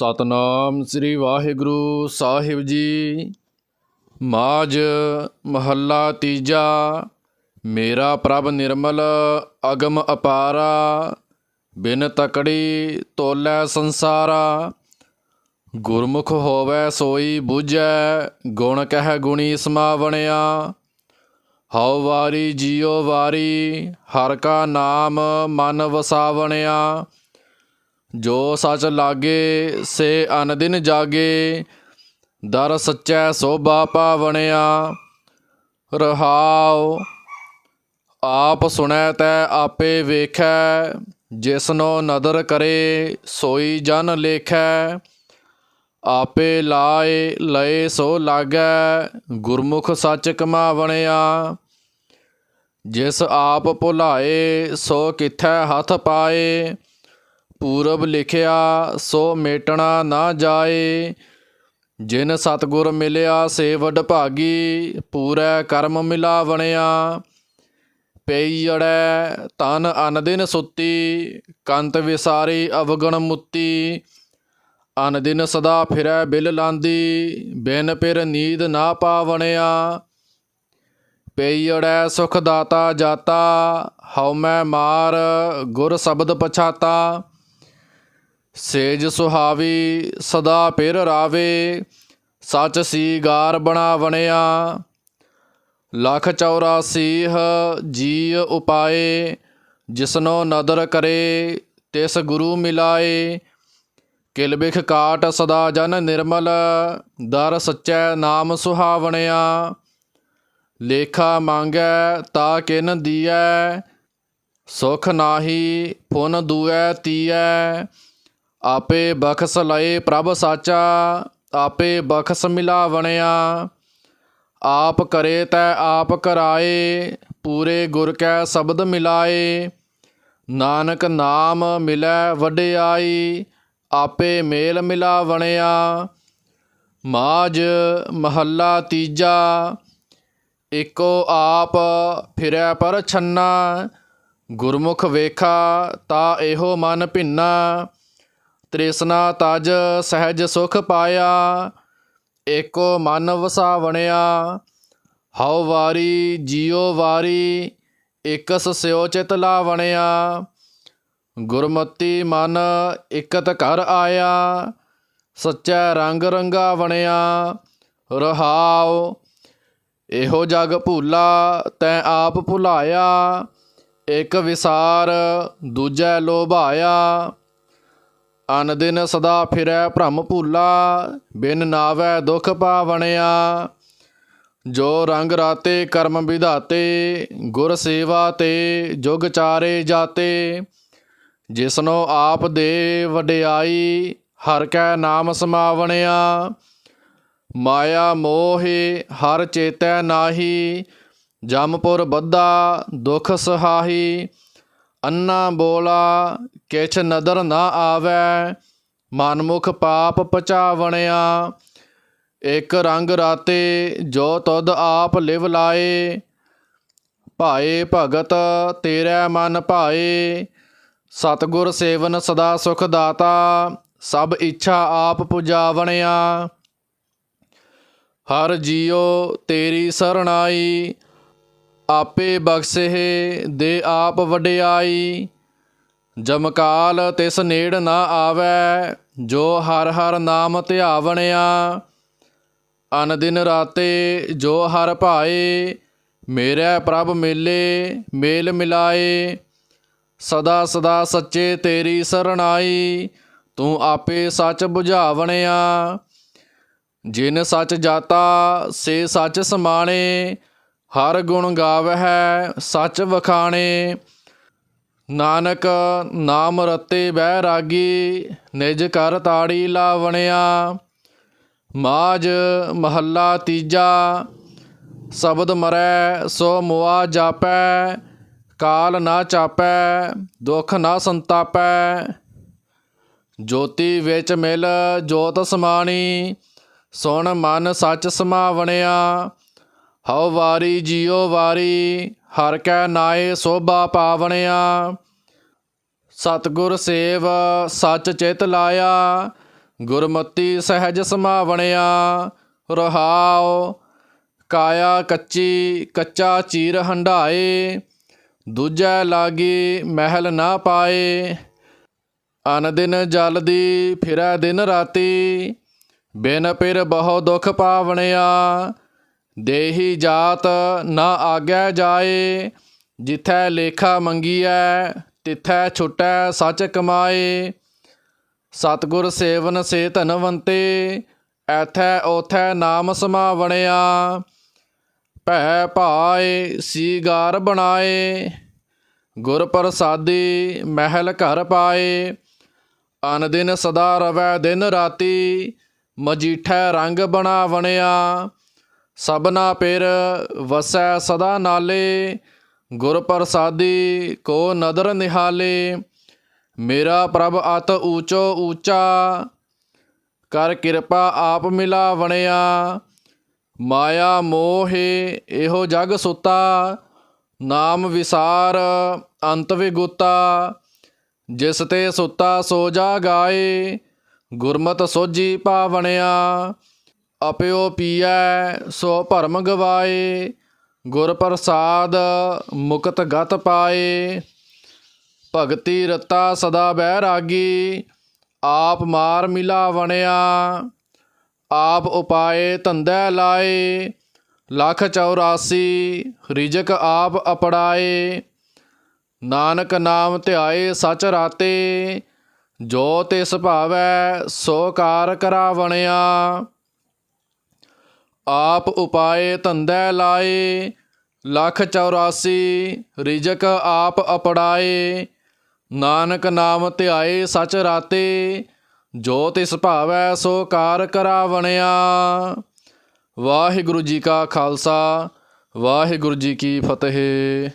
ਸਤਨਾਮ ਸ੍ਰੀ ਵਾਹਿਗੁਰੂ ਸਾਹਿਬ ਜੀ। ਮਾਜ ਮਹੱਲਾ ਤੀਜਾ, ਮੇਰਾ ਪ੍ਰਭ ਨਿਰਮਲ ਅਗਮ ਅਪਾਰਾ, ਬਿਨ ਤਕੜੀ ਤੋਲੇ ਸੰਸਾਰਾ। ਗੁਰਮੁਖ ਹੋਵੇ ਸੋਈ ਬੁਝੈ, ਗੁਣ ਕਹਿ ਗੁਣੀ ਸਮਾਵਣਿਆ। ਹਉ ਵਾਰੀ ਜੀਉ ਵਾਰੀ, ਹਰ ਕਾ ਨਾਮ ਮਨ ਵਸਾਵਣਿਆ। ਜੋ ਸੱਚ ਲਾਗੇ, ਸੇ ਅਨਦਿਨ ਜਾਗੇ। ਦਰ ਸੱਚੈ ਸੋਭਾ ਪਾਵਣਿਆ, ਰਹਾਉ। ਆਪ ਸੁਣੈ ਤੈ, ਆਪੇ ਵੇਖੈ। ਜਿਸਨੋ ਨਦਰ ਕਰੇ, ਸੋਈ ਜਨ ਲੇਖੈ। ਆਪੇ ਲਾਏ, ਲਏ ਸੋ ਲਾਗੈ, ਗੁਰਮੁਖ ਸੱਚ ਕਮਾਵਣਿਆ। ਜਿਸ ਆਪ ਭੁਲਾਏ, ਸੋ ਕਿਥੈ ਹੱਥ ਪਾਏ। ਪੂਰਬ ਲਿਖਿਆ, ਸੋ ਮੇਟਣਾ ਨਾ ਜਾਏ। ਜਿਨ ਸਤਗੁਰ ਮਿਲਿਆ, ਸੇ ਵਡ ਭਾਗੀ। ਪੂਰੈ ਕਰਮ ਮਿਲਾ ਮਿਲਾਵਣਿਆ ਪਈੜੈ ਤਨ ਅਨ ਦਿਨ ਸੁੱਤੀ। ਕੰਤ ਵਿਸਾਰੀ ਅਵਗਣ ਮੁੱਤੀ। ਅਨ ਦਿਨ ਸਦਾ ਫਿਰੈ ਬਿਲ ਲਾਂਦੀ। ਬਿਨ ਪਿਰ ਨੀਂਦ ਨਾ ਪਾਵਣਿਆ ਪਈੜੈ ਸੁਖ ਦਾਤਾ ਜਾਤਾ। ਹਉ ਮੈਂ ਮਾਰ ਗੁਰ ਸ਼ਬਦ ਪਛਾਤਾ। ਸੇਜ ਸੁਹਾਵੀ ਸਦਾ ਪਿਰ ਰਾਵੇ, ਸੱਚ ਸੀ ਗਾਰ ਬਣਾ ਬਣਿਆ ਲਖ 84 ਜੀ ਉਪਾਏ, ਜਿਸਨੋ ਨਦਰ ਕਰੇ, ਤਿਸ ਗੁਰੂ ਮਿਲਾਏ। ਕਿਲ ਬਿਖ ਕਾਟ ਸਦਾ ਜਨ ਨਿਰਮਲ, ਦਰ ਸੱਚੈ ਨਾਮ ਸੁਹਾਵਣਿਆ। ਲੇਖਾ ਮੰਗੈ ਤਾ ਕਿਨ ਦੀਐ, ਸੁਖ ਨਾਹੀ ਪੁਨ ਦੂਐ ਤੀਐ। ਆਪੇ ਬਖਸ ਲਏ ਪ੍ਰਭ ਸਾਚਾ, ਆਪੇ ਬਖਸ ਮਿਲਾ ਮਿਲਾਵਣਿਆ। ਆਪ ਕਰੇ ਤੈ ਆਪ ਕਰਾਏ, ਪੂਰੇ ਗੁਰ ਕੈ ਸ਼ਬਦ ਮਿਲਾਏ। ਨਾਨਕ ਨਾਮ ਮਿਲੈ ਵਡਿਆਈ, ਆਪੇ ਮੇਲ ਮਿਲਾ ਮਿਲਾਵਣਿਆ। ਮਾਜ ਮਹੱਲਾ ਤੀਜਾ, ਇਕੋ ਆਪ ਫਿਰੈ ਪਰ ਛੰਨਾ। ਗੁਰਮੁਖ ਵੇਖਾ ਤਾ ਇਹੋ ਮਨ ਭਿੰਨਾ। ਤ੍ਰਿਸ਼ਨਾ ਤਜ ਸਹਿਜ ਸੁਖ ਪਾਇਆ, ਏਕੋ ਮਨ ਵਸਾਵਣਿਆ। ਹਉ ਵਾਰੀ, ਜੀਉ ਵਾਰੀ, ਇਕਸ ਸਿਓ ਚਿਤ ਲਾਵਣਿਆ। ਗੁਰਮਤੀ ਮਨ ਇਕਤ ਘਰ ਆਇਆ, ਸੱਚਾ ਰੰਗ ਰੰਗਾ ਬਣਿਆ ਰਹਾਉ, ਇਹੋ ਜਗ ਭੂਲਾ, ਤੈ ਆਪ ਭੁਲਾਇਆ। ਇੱਕ ਵਿਸਾਰ, ਦੂਜੈ ਲੋਭਾਇਆ। ਅਨ ਦਿਨ ਸਦਾ ਫਿਰੈ ਭ੍ਰਮ ਭੂਲਾ, ਬਿਨ ਨਾਵੈ ਦੁਖ ਪਾਵਣਿਆ। ਜੋ ਰੰਗ ਰਾਤੇ ਕਰਮ ਵਿਧਾਤੇ, ਗੁਰ ਸੇਵਾ ਤੇ ਜੁਗ ਚਾਰੇ ਜਾਤੇ। ਜਿਸਨੋ ਆਪ ਦੇ ਵਡਿਆਈ, ਹਰ ਕੈ ਨਾਮ ਸਮਾਵਣਿਆ। ਮਾਇਆ ਮੋਹਿ ਹਰ ਚੇਤੈ ਨਾਹੀ। ਜਮਪੁਰ ਬੱਧਾ ਦੁਖ ਸਹਾਈ ਅੰਨਾ ਬੋਲਾ, ਕਿਛ ਨਦਰ ਨਾ ਆਵੈ, ਮਨਮੁਖ ਪਾਪ ਪਚਾਵਣਿਆ। ਇਕ ਰੰਗ ਰਾਤੇ ਜੋ ਤੁਧ ਆਪ ਲਿਵ ਲਾਏ, ਭਾਏ ਭਗਤ ਤੇਰਾ ਮਨ ਭਾਏ। ਸਤਗੁਰ ਸੇਵਨ ਸਦਾ ਸੁਖ ਦਾਤਾ, ਸਭ ਇੱਛਾ ਆਪ ਪੁਜਾਵਣਿਆ। ਹਰ ਜੀਉ ਤੇਰੀ ਸਰਣਾਈ ਆਪੇ ਬਖਸ਼ੇ ਦੇ ਆਪ ਵਡਿਆਈ ਜਮਕਾਲ ਤਿਸ ਨੇੜ ਨਾ ਆਵੈ, ਜੋ ਹਰ ਹਰ ਨਾਮ ਧਿਆਵਣਿਆ। ਅਨ ਦਿਨ ਰਾਤੇ ਜੋ ਹਰ ਭਾਏ, ਮੇਰੇ ਪ੍ਰਭ ਮੇਲੇ ਮੇਲ ਮਿਲਾਏ। ਸਦਾ ਸਦਾ ਸੱਚੇ ਤੇਰੀ ਸਰਣਾਈ, ਤੂੰ ਆਪੇ ਸੱਚ 부ਝਾਵਣਿਆ ਜਿਨ ਸੱਚ ਜਾਤਾ, ਸੇ ਸੱਚ ਸਮਾਣੇ ਹਰ ਗੁਣ ਗਾਵਹਿ ਸੱਚ ਵਖਾਣੇ। ਨਾਨਕ ਨਾਮ ਰਤੇ ਬਹਿ ਰਾਗੀ, ਨਿਜ ਕਰ ਤਾੜੀ ਲਾਵਣਿਆ। ਮਾਜ ਮਹੱਲਾ ਤੀਜਾ, ਸ਼ਬਦ ਮਰੈ ਸੋ ਮੁਆ ਜਾਪੈ, ਕਾਲ ਨਾ ਚਾਪੈ, ਦੁਖ ਨਾ ਸੰਤਾਪੈ। ਜੋਤੀ ਵਿੱਚ ਮਿਲ ਜੋਤ ਸਮਾਣੀ, ਸੁਣ ਮਨ ਸੱਚ ਸਮਾਵਣਿਆ। ਹਉ ਵਾਰੀ ਜੀਉ ਵਾਰੀ, ਹਰ ਕੈ ਨਾਏ ਸੋਭਾ ਪਾਵਣਿਆ। ਸਤਗੁਰ ਸੇਵ ਸੱਚ ਚਿਤ ਲਾਇਆ, ਗੁਰਮਤੀ ਸਹਿਜ ਸਮਾਵਣਿਆ। ਰਹਾਉ ਕਾਇਆ ਕੱਚੀ, ਕੱਚਾ ਚੀਰ ਹੰਡਾਏ ਦੂਜਾ ਲਾਗੀ ਮਹਿਲ ਨਾ ਪਾਏ। ਅਨ ਦਿਨ ਜਲਦੀ ਫਿਰੈ ਦਿਨ ਰਾਤੀ, ਬਿਨ ਪਿਰ ਬਹੁ ਦੁਖ ਪਾਵਣਿਆ। ਦੇਹੀ ਜਾਤ ਨਾ ਆਗੈ ਜਾਏ, ਜਿਥੈ ਲੇਖਾ ਮੰਗੀਐ, ਤਿਥੈ ਛੁਟੈ ਸੱਚ ਕਮਾਏ। ਸਤਗੁਰ ਸੇਵਨ ਸੇ ਧਨਵੰਤੇ, ਐਥੈ ਓਥੈ ਨਾਮ ਸਮਾਵਣਿਆ। ਭੈ ਭਾਏ ਸੀਗਾਰ ਬਣਾਏ, ਗੁਰ ਪ੍ਰਸਾਦੀ ਮਹਿਲ ਘਰ ਪਾਏ। ਅਨ ਦਿਨ ਸਦਾ ਰਵੈ ਦਿਨ ਰਾਤੀ, ਮਜੀਠੈ ਰੰਗ ਬਣਾਵਣਿਆ। ਸਭਨਾ ਪਿਰ ਵਸੈ ਸਦਾ ਨਾਲੇ, ਗੁਰ ਪ੍ਰਸਾਦੀ ਕੋ ਨਦਰ ਨਿਹਾਲੇ। ਮੇਰਾ ਪ੍ਰਭ ਅਤ ਊਚੋ ਊਚਾ, ਕਰ ਕਿਰਪਾ ਆਪ ਮਿਲਾ ਮਿਲਾਵਣਿਆ। ਮਾਇਆ ਮੋਹਿ ਇਹੋ ਜਗ ਸੁਤਾ, ਨਾਮ ਵਿਸਾਰ ਅੰਤ ਵਿਗੁਤਾ। ਜਿਸ ਤੇ ਸੁਤਾ ਸੋ ਜਾ ਗਾਏ, ਗੁਰਮਤ ਸੋਜੀ ਪਾਵਣਿਆ। ਅਪਿਓ ਪੀਐ, ਸੋ ਭਰਮ ਗਵਾਏ, ਗੁਰ ਪ੍ਰਸਾਦ ਮੁਕਤ ਗਤ ਪਾਏ। ਭਗਤੀ ਰਤਾ ਸਦਾ ਬੈਰਾਗੀ ਆਪ ਮਾਰ ਮਿਲਾ ਵਣਿਆ। ਆਪ ਉਪਾਏ ਧੰਦੇ ਲਾਏ, ਲੱਖ 84 ਰਿਜਕ ਆਪ ਅਪੜਾਏ। ਨਾਨਕ ਨਾਮ ਧਿਆਏ ਸਚ ਰਾਤੇ, ਜੋ ਤਿਸ ਭਾਵੈ ਸੋ ਕਾਰ ਕਰਾਵਣਿਆ ਆਪ ਉਪਾਏ ਧੰਦੇ ਲਾਏ, ਲੱਖ 84 ਰਿਜਕ ਆਪ ਅਪੜਾਏ। ਨਾਨਕ ਨਾਮ ਧਿਆਏ ਸਚ ਰਾਤੇ, ਜੋ ਤਿਸ ਭਾਵੈ ਸੋ ਕਾਰ ਕਰਾਵਣਿਆ। ਵਾਹਿਗੁਰੂ ਜੀ ਕਾ ਖਾਲਸਾ, ਵਾਹਿਗੁਰੂ ਜੀ ਕੀ ਫਤਿਹ।